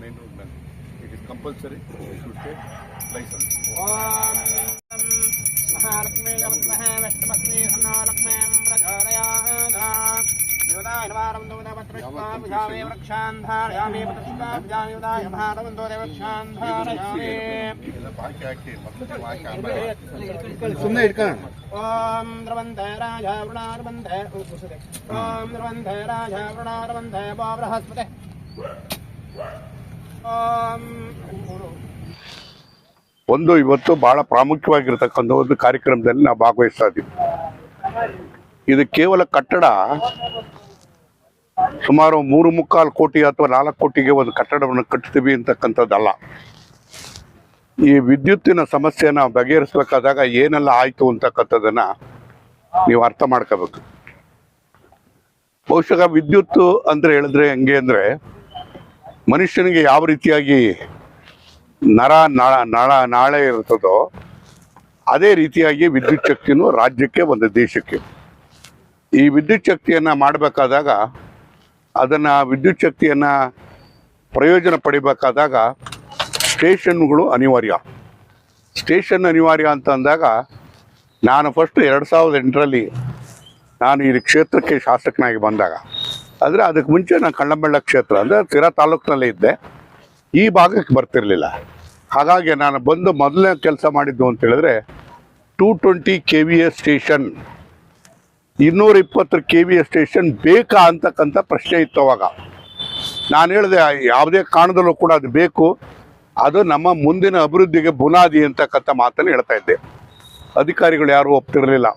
Main road man it is compulsory should take licence Mahalakshmi మహావిష్ణుమస్మీ సన్నో లక్ష్మీ ప్రచోదయామి వృక్షాన్ ధారయామి వృక్షాన్ ధారయామి ವಿಧಾಮೇ ವೃಕ್ಷಾನ್ ಧಾರಯಾಮಿ ಪ್ರತಿಷ್ಠಾಂ ಜಾಮಿ ಉದಾಯ ಮಹಾರಂ ದೇವ ವೃಕ್ಷಾನ್ ಧಾರಯಾಮಿ ಎಲ್ಲ ಬಾಕಿ ಹಾಕಿ ಮೊದಲು ಹಾಕಿ ಆಮೇಲೆ ಸುಮ್ಮನೆ ಇಟ್ಕೊಳ್ಳೋಣ ಓಂ ಧ್ರುವಂತೆ ರಾಜ ವೃಣಾರ್ವಂತೆ ಓಂ ಧ್ರುವಂತೆ ರಾಜ ವೃಣಾರ್ವಂತೆ ಭೋ ಬೃಹಸ್ಪತಿ ಓಂ ಒಂದು ಇವತ್ತು ಬಹಳ ಪ್ರಾಮುಖ್ಯವಾಗಿರ್ತಕ್ಕಂಥ ಒಂದು ಕಾರ್ಯಕ್ರಮದಲ್ಲಿ ನಾವು ಭಾಗವಹಿಸ್ತಾ ಇದ್ದೀವಿ ಇದು ಕೇವಲ ಕಟ್ಟಡ ಸುಮಾರು ಮೂರು ಮುಕ್ಕಾಲು ಕೋಟಿ ಅಥವಾ ನಾಲ್ಕು ಕೋಟಿಗೆ ಒಂದು ಕಟ್ಟಡವನ್ನು ಕಟ್ತೀವಿ ಅಂತಕ್ಕಂಥದ್ದಲ್ಲ ಈ ವಿದ್ಯುತ್ತಿನ ಸಮಸ್ಯೆನ ಬಗೆಹರಿಸಬೇಕಾದಾಗ ಏನೆಲ್ಲ ಆಯ್ತು ಅಂತಕ್ಕಂಥದ್ದನ್ನ ನೀವು ಅರ್ಥ ಮಾಡ್ಕೋಬೇಕು. ಬಹುಶಃ ವಿದ್ಯುತ್ತು ಅಂದ್ರೆ ಹೇಳಿದ್ರೆ ಹೆಂಗೆ ಅಂದ್ರೆ ಮನುಷ್ಯನಿಗೆ ಯಾವ ರೀತಿಯಾಗಿ ನರ, ನಳ ನಳ, ನಾಳೆ ಇರ್ತದೋ ಅದೇ ರೀತಿಯಾಗಿ ವಿದ್ಯುತ್ ಶಕ್ತಿನೂ ರಾಜ್ಯಕ್ಕೆ ಒಂದು ದೇಶಕ್ಕೆ. ಈ ವಿದ್ಯುತ್ ಶಕ್ತಿಯನ್ನ ಮಾಡಬೇಕಾದಾಗ ಅದನ್ನ ವಿದ್ಯುತ್ ಶಕ್ತಿಯನ್ನ ಪ್ರಯೋಜನ ಪಡಿಬೇಕಾದಾಗ ಸ್ಟೇಷನ್ಗಳು ಅನಿವಾರ್ಯ. ಸ್ಟೇಷನ್ ಅನಿವಾರ್ಯ ಅಂತ ಅಂದಾಗ ನಾನು ಫಸ್ಟ್ ಎರಡು ಸಾವಿರದ ಎಂಟರಲ್ಲಿ ನಾನು ಈ ಕ್ಷೇತ್ರಕ್ಕೆ ಶಾಸಕನಾಗಿ ಬಂದಾಗ. ಆದರೆ ಅದಕ್ಕೆ ಮುಂಚೆ ನಾನು ಕಳ್ಳಂಬೆಳ್ಳ ಕ್ಷೇತ್ರ, ಅಂದರೆ ತೀರಾ ತಾಲೂಕಿನಲ್ಲೇ ಇದ್ದೆ. ಈ ಭಾಗಕ್ಕೆ ಬರ್ತಿರಲಿಲ್ಲ. ಹಾಗಾಗಿ ನಾನು ಬಂದು ಮೊದಲನೇ ಕೆಲಸ ಮಾಡಿದ್ದು ಅಂತ ಹೇಳಿದ್ರೆ two twenty K V S station ಇನ್ನೂರ ಇಪ್ಪತ್ತರ ಕೆ ವಿ ಎಸ್ ಸ್ಟೇಷನ್ ಬೇಕಾ ಅಂತಕ್ಕಂಥ ಪ್ರಶ್ನೆ ಇತ್ತು ಅವಾಗ. ನಾನು ಹೇಳಿದೆ ಯಾವುದೇ ಕಾರಣದಲ್ಲೂ ಕೂಡ ಅದು ಬೇಕು. ಅದು ನಮ್ಮ ಮುಂದಿನ ಅಭಿವೃದ್ಧಿಗೆ ಬುನಾದಿ ಅಂತಕ್ಕಂಥ ಮಾತನ್ನು ಹೇಳ್ತಾ ಇದ್ದೆ. ಅಧಿಕಾರಿಗಳು ಯಾರೂ ಒಪ್ತಿರಲಿಲ್ಲ.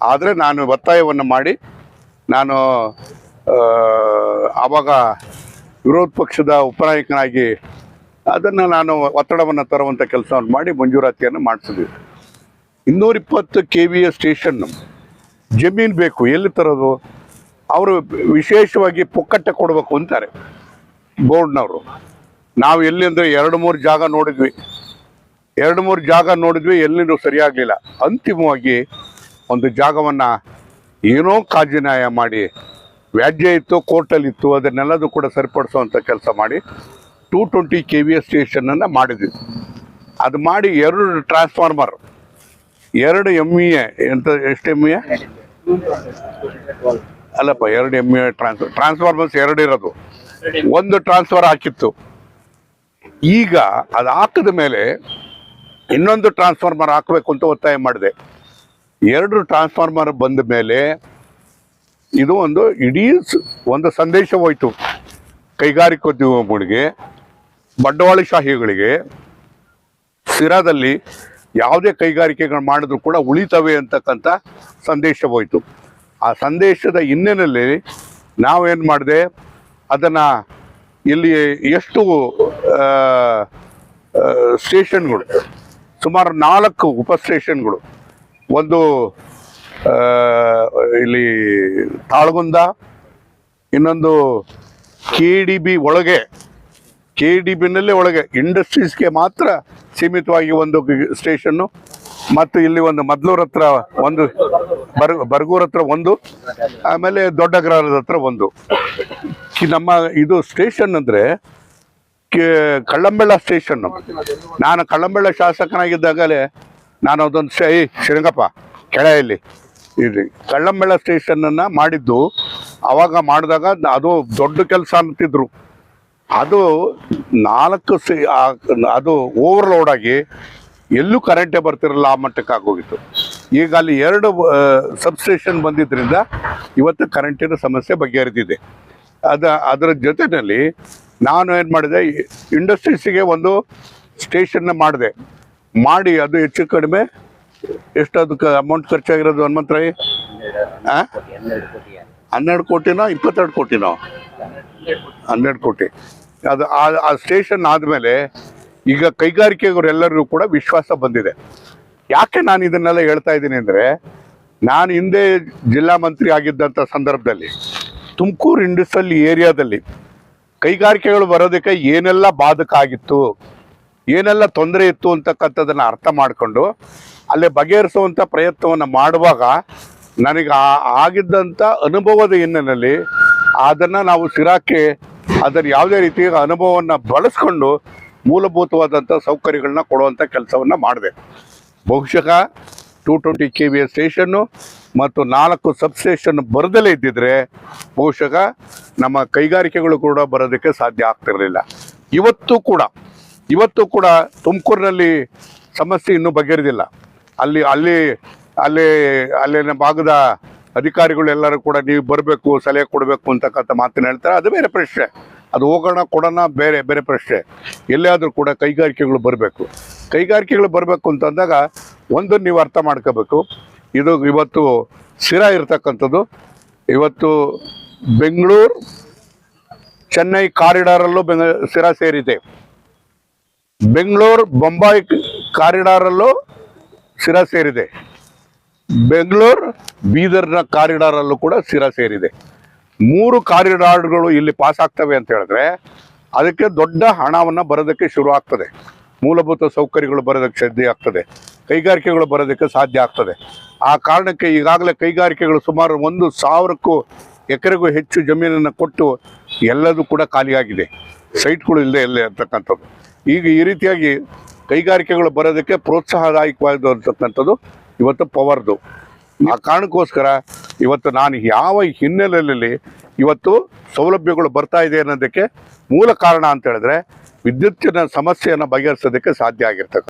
ಆದರೆ ನಾನು ಒತ್ತಾಯವನ್ನು ಮಾಡಿ, ನಾನು ಆವಾಗ ವಿರೋಧ ಪಕ್ಷದ ಉಪನಾಯಕನಾಗಿ ಅದನ್ನು ನಾನು ಒತ್ತಡವನ್ನು ತರುವಂಥ ಕೆಲಸವನ್ನು ಮಾಡಿ ಮಂಜೂರಾತಿಯನ್ನು ಮಾಡಿಸಿದ್ವಿ. ಇನ್ನೂರಿಪ್ಪತ್ತು ಕೆ ವಿ ಎ ಸ್ಟೇಷನ್ ಜಮೀನು ಬೇಕು, ಎಲ್ಲಿ ತರೋದು? ಅವರು ವಿಶೇಷವಾಗಿ ಪುಕ್ಕಟ್ಟೆ ಕೊಡಬೇಕು ಅಂತಾರೆ ಬೋರ್ಡ್ನವರು. ನಾವು ಎಲ್ಲಿ ಅಂದರೆ ಎರಡು ಮೂರು ಜಾಗ ನೋಡಿದ್ವಿ. ಎರಡು ಮೂರು ಜಾಗ ನೋಡಿದ್ವಿ, ಎಲ್ಲಿನೂ ಸರಿಯಾಗಲಿಲ್ಲ. ಅಂತಿಮವಾಗಿ ಒಂದು ಜಾಗವನ್ನು ಏನೋ ಕಾಜಿನಾಯ ಮಾಡಿ, ವ್ಯಾಜ್ಯ ಇತ್ತು, ಕೋರ್ಟಲ್ಲಿ ಇತ್ತು, ಅದನ್ನೆಲ್ಲದೂ ಕೂಡ ಸರಿಪಡಿಸುವಂಥ ಕೆಲಸ ಮಾಡಿ two twenty K V S ಸ್ಟೇಷನನ್ನು ಮಾಡಿದ್ವಿ. ಅದು ಮಾಡಿ ಎರಡು ಟ್ರಾನ್ಸ್ಫಾರ್ಮರ್, ಎರಡು ಎಂ ಇ ಎಂತ ಎಷ್ಟು ಎಂ ಇ ಅಲ್ಲಪ್ಪ, ಎರಡು ಎಂ ಇ ಟ್ರಾನ್ಸ್ಫರ್ ಟ್ರಾನ್ಸ್ಫಾರ್ಮರ್ಸ್ ಎರಡು ಇರೋದು ಒಂದು ಟ್ರಾನ್ಸ್ಫರ್ ಹಾಕಿತ್ತು. ಈಗ ಅದು ಹಾಕಿದ ಮೇಲೆ ಇನ್ನೊಂದು ಟ್ರಾನ್ಸ್ಫಾರ್ಮರ್ ಹಾಕಬೇಕು ಅಂತ ಒತ್ತಾಯ ಮಾಡಿದೆ. ಎರಡು ಟ್ರಾನ್ಸ್ಫಾರ್ಮರ್ ಬಂದ ಮೇಲೆ ಇದು ಒಂದು ಇಡೀ ಒಂದು ಸಂದೇಶ ಹೋಯ್ತು. ಕೈಗಾರಿಕೋದ್ಯಮಿಗೆ ಬಂಡವಾಳಶಾಹಿಗಳಿಗೆ ಸಿರಾದಲ್ಲಿ ಯಾವುದೇ ಕೈಗಾರಿಕೆಗಳು ಮಾಡಿದ್ರು ಕೂಡ ಉಳಿತವೆ ಅಂತಕ್ಕಂಥ ಸಂದೇಶ ಹೋಯ್ತು. ಆ ಸಂದೇಶದ ಹಿನ್ನೆಲೆಯಲ್ಲಿ ನಾವೇನು ಮಾಡಿದೆ, ಅದನ್ನು ಇಲ್ಲಿ ಎಷ್ಟು ಸ್ಟೇಷನ್ಗಳು, ಸುಮಾರು ನಾಲ್ಕು ಉಪ ಸ್ಟೇಷನ್ಗಳು. ಒಂದು ಇಲ್ಲಿ ತಾಳಗುಂದ, ಇನ್ನೊಂದು ಕೆ ಡಿ ಬಿ ಒಳಗೆ, ಕೆ ಡಿ ಬಿನಲ್ಲೇ ಒಳಗೆ, ಇಂಡಸ್ಟ್ರೀಸ್ಗೆ ಮಾತ್ರ ಸೀಮಿತವಾಗಿ ಒಂದು ಸ್ಟೇಷನ್ನು, ಮತ್ತು ಇಲ್ಲಿ ಒಂದು ಮದ್ಲೂರ್ ಹತ್ರ ಒಂದು ಬರ್ ಬರ್ಗೂರ್ ಹತ್ರ ಒಂದು, ಆಮೇಲೆ ದೊಡ್ಡ ಗ್ರಹದ ಹತ್ರ ಒಂದು. ನಮ್ಮ ಇದು ಸ್ಟೇಷನ್ ಅಂದರೆ ಕಳ್ಳಂಬೆಳ್ಳ ಸ್ಟೇಷನ್ ನಾನು ಕಳ್ಳಂಬೆಳ್ಳ ಶಾಸಕನಾಗಿದ್ದಾಗಲೇ ನಾನು ಅದೊಂದು ಶೈ ಶೃಂಗಪ್ಪ ಕೆಳೆಯಲ್ಲಿ ಕೆಳ ಇಲ್ಲಿ ಕಳ್ಳಂಬೆಳ್ಳ ಸ್ಟೇಷನನ್ನು ಮಾಡಿದ್ದು ಅವಾಗ ಮಾಡಿದಾಗ ಅದು ದೊಡ್ಡ ಕೆಲಸ ಅಂತಿದ್ರು. ಅದು ನಾಲ್ಕು ಅದು ಓವರ್ಲೋಡ್ ಆಗಿ ಎಲ್ಲೂ ಕರೆಂಟೇ ಬರ್ತಿರಲ್ಲ ಆ ಮಟ್ಟಕ್ಕೆ ಆಗೋಗಿತ್ತು. ಈಗ ಅಲ್ಲಿ ಎರಡು ಸಬ್ಸ್ಟೇಷನ್ ಬಂದಿದ್ದರಿಂದ ಇವತ್ತು ಕರೆಂಟಿನ ಸಮಸ್ಯೆ ಬಗೆಹರಿದಿದೆ. ಅದು, ಅದರ ಜೊತೆಯಲ್ಲಿ ನಾನು ಏನು ಮಾಡಿದೆ ಇಂಡಸ್ಟ್ರೀಸಿಗೆ ಒಂದು ಸ್ಟೇಷನ್ನ ಮಾಡಿದೆ. ಮಾಡಿ ಅದು ಹೆಚ್ಚು ಕಡಿಮೆ ಎಷ್ಟು ಅದಕ್ಕೆ ಅಮೌಂಟ್ ಖರ್ಚಾಗಿರೋದು ಹನುಮಂತರಾಯಿ ಹನ್ನೆರಡು ಕೋಟಿನೋ, ಇಪ್ಪತ್ತೆರಡು ಕೋಟಿನೋ? ಹನ್ನೆರಡು ಕೋಟಿ. ಅದು, ಆ- ಆ ಸ್ಟೇಷನ್ ಆದಮೇಲೆ ಈಗ ಕೈಗಾರಿಕೆಯವರೆಲ್ಲರಿಗೂ ಕೂಡ ವಿಶ್ವಾಸ ಬಂದಿದೆ. ಯಾಕೆ ನಾನು ಇದನ್ನೆಲ್ಲ ಹೇಳ್ತಾ ಇದ್ದೀನಿ ಅಂದರೆ ನಾನು ಹಿಂದೆ ಜಿಲ್ಲಾ ಮಂತ್ರಿ ಆಗಿದ್ದಂಥ ಸಂದರ್ಭದಲ್ಲಿ ತುಮಕೂರು ಇಂಡಸ್ಟ್ರಿಯಲ್ ಏರಿಯಾದಲ್ಲಿ ಕೈಗಾರಿಕೆಗಳು ಬರೋದಕ್ಕೆ ಏನೆಲ್ಲ ಬಾಧಕ ಆಗಿತ್ತು, ಏನೆಲ್ಲ ತೊಂದರೆ ಇತ್ತು ಅಂತಕ್ಕಂಥದ್ದನ್ನು ಅರ್ಥ ಮಾಡಿಕೊಂಡು ಅಲ್ಲೇ ಬಗೆಹರಿಸುವಂಥ ಪ್ರಯತ್ನವನ್ನು ಮಾಡುವಾಗ ನನಗೆ ಆಗಿದ್ದಂಥ ಅನುಭವದ ಹಿನ್ನೆಲೆಯಲ್ಲಿ ಅದನ್ನು ನಾವು ಸಿರಾಕ್ಕೆ ಅದರ ಯಾವುದೇ ರೀತಿಯ ಅನುಭವವನ್ನು ಬಳಸ್ಕೊಂಡು ಮೂಲಭೂತವಾದಂಥ ಸೌಕರ್ಯಗಳನ್ನ ಕೊಡುವಂಥ ಕೆಲಸವನ್ನು ಮಾಡಿದೆ. ಬಹುಶಃ two twenty K V station ಮತ್ತು ನಾಲ್ಕು ಸಬ್ ಸ್ಟೇಷನ್ ಬರದಲ್ಲೇ ಇದ್ದಿದ್ರೆ ಬಹುಶಃ ನಮ್ಮ ಕೈಗಾರಿಕೆಗಳು ಕೂಡ ಬರೋದಕ್ಕೆ ಸಾಧ್ಯ ಆಗ್ತಿರಲಿಲ್ಲ. ಇವತ್ತು ಕೂಡ ಇವತ್ತು ಕೂಡ ತುಮಕೂರಿನಲ್ಲಿ ಸಮಸ್ಯೆ ಇನ್ನೂ ಬಗೆಹರಿದಿಲ್ಲ. ಅಲ್ಲಿ ಅಲ್ಲಿ ಅಲ್ಲಿ ಅಲ್ಲಿನ ಭಾಗದ ಅಧಿಕಾರಿಗಳು ಎಲ್ಲರೂ ಕೂಡ ನೀವು ಬರಬೇಕು, ಸಲಹೆ ಕೊಡಬೇಕು ಅಂತಕ್ಕಂಥ ಮಾತನ್ನು ಹೇಳ್ತಾರೆ. ಅದು ಬೇರೆ ಪ್ರಶ್ನೆ. ಅದು ಹೋಗೋಣ, ಕೊಡೋಣ, ಬೇರೆ ಬೇರೆ ಪ್ರಶ್ನೆ. ಎಲ್ಲಿಯಾದರೂ ಕೂಡ ಕೈಗಾರಿಕೆಗಳು ಬರಬೇಕು. ಕೈಗಾರಿಕೆಗಳು ಬರಬೇಕು ಅಂತಂದಾಗ ಒಂದನ್ನು ನೀವು ಅರ್ಥ ಮಾಡ್ಕೋಬೇಕು. ಇದು ಇವತ್ತು ಸ್ಥಿರ ಇರತಕ್ಕಂಥದ್ದು. ಇವತ್ತು ಬೆಂಗಳೂರು, ಚೆನ್ನೈ ಕಾರಿಡಾರಲ್ಲೂ ಬೆಂಗ ಸ್ಥಿರ ಸೇರಿದೆ. ಬೆಂಗಳೂರು, ಬೊಂಬಾಯಿ ಕಾರಿಡಾರಲ್ಲೂ ಸ್ಥಿರ ಸೇರಿದೆ. ಬೆಂಗಳೂರು, ಬೀದರ್ನ ಕಾರಿಡಾರಲ್ಲೂ ಕೂಡ ಸ್ಥಿರ ಸೇರಿದೆ. ಮೂರು ಕಾರಿಡಾರ್ಗಳು ಇಲ್ಲಿ ಪಾಸ್ ಆಗ್ತವೆ ಅಂತ ಹೇಳಿದ್ರೆ ಅದಕ್ಕೆ ದೊಡ್ಡ ಹಣವನ್ನು ಬರೋದಕ್ಕೆ ಶುರು ಆಗ್ತದೆ. ಮೂಲಭೂತ ಸೌಕರ್ಯಗಳು ಬರೋದಕ್ಕೆ ಸಾಧ್ಯ ಆಗ್ತದೆ. ಕೈಗಾರಿಕೆಗಳು ಬರೋದಕ್ಕೆ ಸಾಧ್ಯ ಆಗ್ತದೆ. ಆ ಕಾರಣಕ್ಕೆ ಈಗಾಗಲೇ ಕೈಗಾರಿಕೆಗಳು ಸುಮಾರು ಒಂದು ಸಾವಿರಕ್ಕೂ ಎಕರೆಗೂ ಹೆಚ್ಚು ಜಮೀನನ್ನು ಕೊಟ್ಟು ಎಲ್ಲದೂ ಕೂಡ ಖಾಲಿಯಾಗಿದೆ. ಸೈಟ್ಗಳು ಇಲ್ಲದೆ ಎಲ್ಲೇ ಅಂತಕ್ಕಂಥದ್ದು. ಈಗ ಈ ರೀತಿಯಾಗಿ ಕೈಗಾರಿಕೆಗಳು ಬರೋದಕ್ಕೆ ಪ್ರೋತ್ಸಾಹದಾಯಕವಾಗಿರ್ತಕ್ಕಂಥದ್ದು ಇವತ್ತು ಪವರ್ದು. ಆ ಕಾರಣಕ್ಕೋಸ್ಕರ ಇವತ್ತು ನಾನು ಯಾವ ಹಿನ್ನೆಲೆಯಲ್ಲಿ ಇವತ್ತು ಸೌಲಭ್ಯಗಳು ಬರ್ತಾ ಇದೆ ಅನ್ನೋದಕ್ಕೆ ಮೂಲ ಕಾರಣ ಅಂತ ಹೇಳಿದ್ರೆ ವಿದ್ಯುತ್ತಿನ ಸಮಸ್ಯೆಯನ್ನು ಬಗೆಹರಿಸೋದಕ್ಕೆ ಸಾಧ್ಯ ಆಗಿರ್ತಕ್ಕಂಥ